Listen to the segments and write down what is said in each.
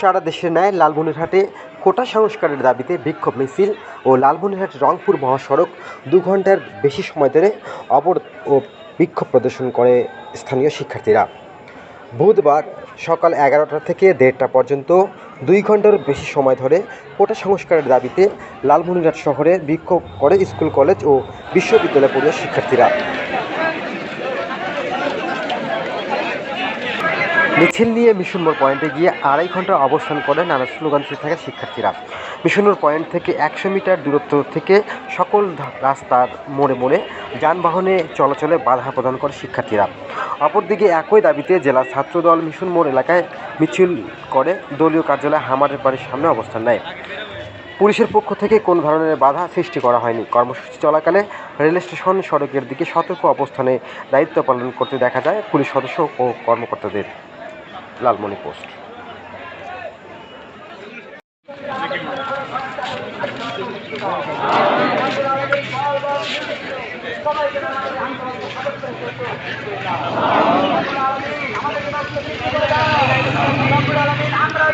সারা দেশের ন্যায় লালমনিরহাটে কোটা সংস্কারের দাবিতে বিক্ষোভ মিছিল ও লালমনিরহাট রংপুর মহাসড়ক দু ঘণ্টার বেশি সময় ধরে অবরোধ ও বিক্ষোভ প্রদর্শন করে স্থানীয় শিক্ষার্থীরা। বুধবার সকাল এগারোটা থেকে দেড়টা পর্যন্ত দুই ঘণ্টার বেশি সময় ধরে কোটা সংস্কারের দাবিতে লালমনিরহাট শহরে বিক্ষোভ করে স্কুল, কলেজ ও বিশ্ববিদ্যালয় পড়ুয়া শিক্ষার্থীরা। মিছিল নিয়ে মিশনমোড় পয়েন্টে গিয়ে আড়াই ঘণ্টা অবস্থান করে নানা স্লোগান দিতে থাকে শিক্ষার্থীরা। মিশনমোড় পয়েন্ট থেকে একশো মিটার দূরত্ব থেকে সকল রাস্তার মোড়ে মোড়ে যানবাহনে চলাচলে বাধা প্রদান করে শিক্ষার্থীরা। অপরদিকে একই দাবিতে জেলা ছাত্রদল মিশন মোড় এলাকায় মিছিল করে দলীয় কার্যালয় হামারের বাড়ির সামনে অবস্থান নেয়। পুলিশের পক্ষ থেকে কোনো ধরনের বাধা সৃষ্টি করা হয়নি। কর্মসূচি চলাকালে রেল স্টেশন সড়কের দিকে সতর্ক অবস্থানে দায়িত্ব পালন করতে দেখা যায় পুলিশ সদস্য ও কর্মকর্তাদের। লালমনি পোস্ট। আমরা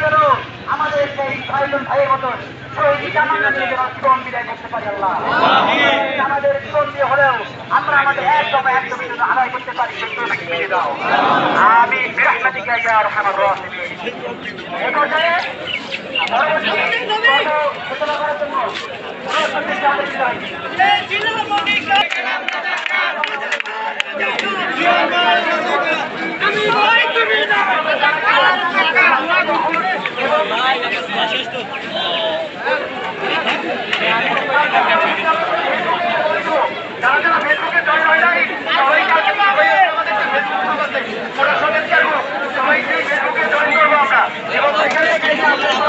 আমাদের জীবন আমাদের দিয়ে হলেও আমরা আমাদের একদম একদম আদায় করতে পারি আমি বিরহমাতিকা ইয়া আরহামার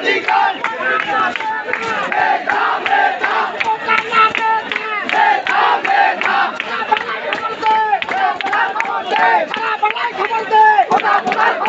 Come on, come on.